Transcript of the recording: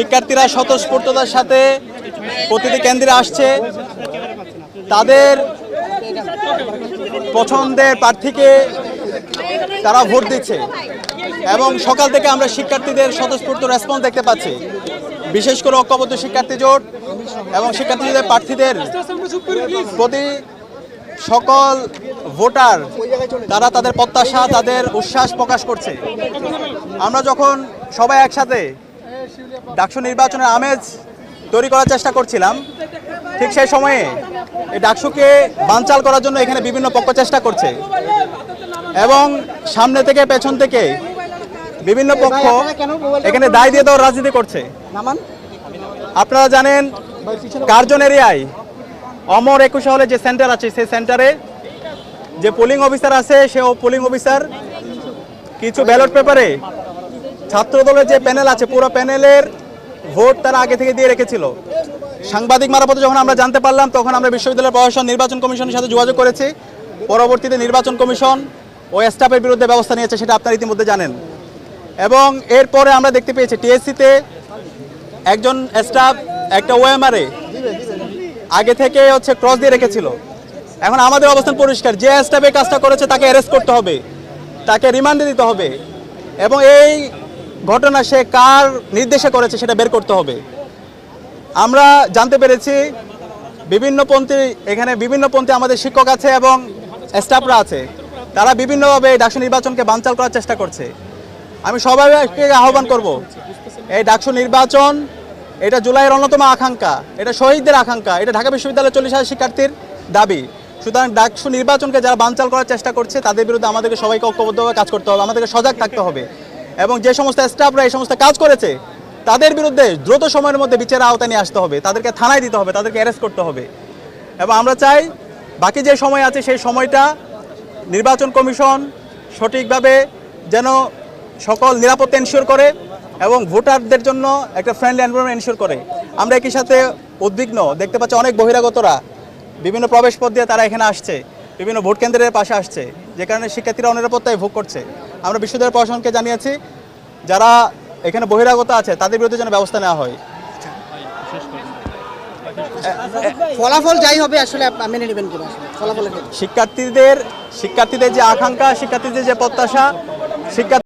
শিক্ষার্থীরা স্বতঃস্ফূর্ততার সাথে প্রতিটি কেন্দ্রে আসছে। তাদের পছন্দের প্রার্থীকে তারা ভোট দিচ্ছে এবং সকাল থেকে আমরা শিক্ষার্থীদের স্বতঃস্ফূর্ত রেসপন্স দেখতে পাচ্ছি। বিশেষ করে ঐক্যবদ্ধ শিক্ষার্থী জোট এবং শিক্ষার্থীদের প্রার্থীদের প্রতি সকল ভোটার, তারা তাদের প্রত্যাশা, তাদের উচ্ছ্বাস প্রকাশ করছে। আমরা যখন সবাই একসাথে ডাকসু নির্বাচনের আমেজ তৈরি করার চেষ্টা করছিলাম। ঠিক সেই সময়ে এই ডাকসুকে বানচাল করার জন্য এখানে বিভিন্ন পক্ষ চেষ্টা করছে। এবং সামনে থেকে পেছন থেকে বিভিন্ন পক্ষ এখানে দায় দিয়ে দেওয়ার রাজনীতি করছে। আপনারা জানেন কার্জন এরিয়ায় অমর একুশে হলে যে সেন্টার আছে সেই সেন্টারে যে পোলিং অফিসার আছে সে পোলিং অফিসার কিছু ব্যালট পেপারে ছাত্র দলের যে প্যানেল আছে, পুরো প্যানেলের ভোট তারা আগে থেকে দিয়ে রেখেছিল। সাংবাদিক মারফতে যখন আমরা জানতে পারলাম, তখন আমরা বিশ্ববিদ্যালয় প্রশাসন, নির্বাচন কমিশনের সাথে যোগাযোগ করেছি। পরবর্তীতে নির্বাচন কমিশন ও স্টাফের বিরুদ্ধে ব্যবস্থা নিয়েছে, সেটা আপনারা ইতিমধ্যে জানেন। এবং এরপরে আমরা দেখতে পেয়েছি, টিএসসিতে একজন স্টাফ, একটা ওএমআরে আগে থেকে হচ্ছে ক্রস দিয়ে রেখেছিল। এখন আমাদের অবস্থান পরিষ্কার, যে স্টাফ কাজটা করেছে, তাকে অ্যারেস্ট করতে হবে, তাকে রিমান্ডে দিতে হবে। এবং এই ঘটনা সে কার নির্দেশে করেছে সেটা বের করতে হবে। আমরা জানতে পেরেছি বিভিন্ন পন্থী, এখানে বিভিন্ন পন্থী আমাদের শিক্ষক আছে এবং স্টাফরা আছে। তারা বিভিন্নভাবে এই ডাকসু নির্বাচনকে বানচাল করার চেষ্টা করছে। আমি সবাইকে আহ্বান করব, এই ডাকসু নির্বাচন, এটা জুলাইয়ের অন্যতম আকাঙ্ক্ষা, এটা শহীদদের আকাঙ্ক্ষা, এটা ঢাকা বিশ্ববিদ্যালয়ের চল্লিশ হাজার শিক্ষার্থীর দাবি। সুতরাং ডাকসু নির্বাচনকে যারা বানচাল করার চেষ্টা করছে, তাদের বিরুদ্ধে আমাদেরকে সবাইকে ঐক্যবদ্ধভাবে কাজ করতে হবে, আমাদেরকে সজাগ থাকতে হবে। এবং যে সমস্ত স্টাফরা এই সমস্ত কাজ করেছে, তাদের বিরুদ্ধে দ্রুত সময়ের মধ্যে বিচারের আওতায় নিয়ে আসতে হবে, তাদেরকে থানায় দিতে হবে, তাদেরকে অ্যারেস্ট করতে হবে। এবং আমরা চাই বাকি যে সময় আছে, সেই সময়টা নির্বাচন কমিশন সঠিকভাবে যেন সকল নিরাপত্তা এনশিওর করে এবং ভোটারদের জন্য একটা ফ্রেন্ডলি এনভারনমেন্ট এনশিওর করে। আমরা একই সাথে উদ্বিগ্ন, দেখতে পাচ্ছি অনেক বহিরাগতরা, বিভিন্ন প্রবেশ পথ দিয়ে তারা এখানে আসছে, বিভিন্ন ভোট কেন্দ্রের পাশে আসছে, যে কারণে শিক্ষার্থীরা অনিরাপত্তায় ভোগ করছে। আমরা বিশ্ববিদ্যালয় প্রশাসনকে জানিয়েছি যারা এখানে বহিরাগত আছে তাদের বিরুদ্ধে যেন ব্যবস্থা নেওয়া হয়। ফলাফল যাই হবে আসলে মেনে নেবেন কিনা? আসলে শিক্ষার্থীদের শিক্ষার্থীদের যে আকাঙ্ক্ষা শিক্ষার্থীদের যে প্রত্যাশা শিক্ষা